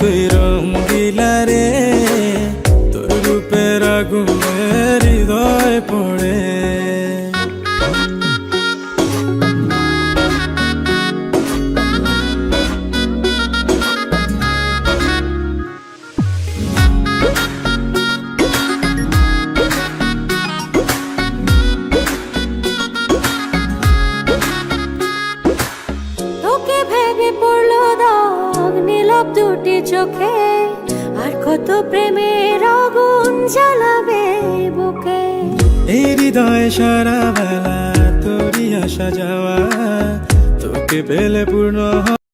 তুই দুটি চোখে আর কত প্রেমের আগুন জ্বালাবে বুকে। এই হৃদয় সারা বেলা তোরই আসা যাওয়া, তোকে পেলে পূর্ণ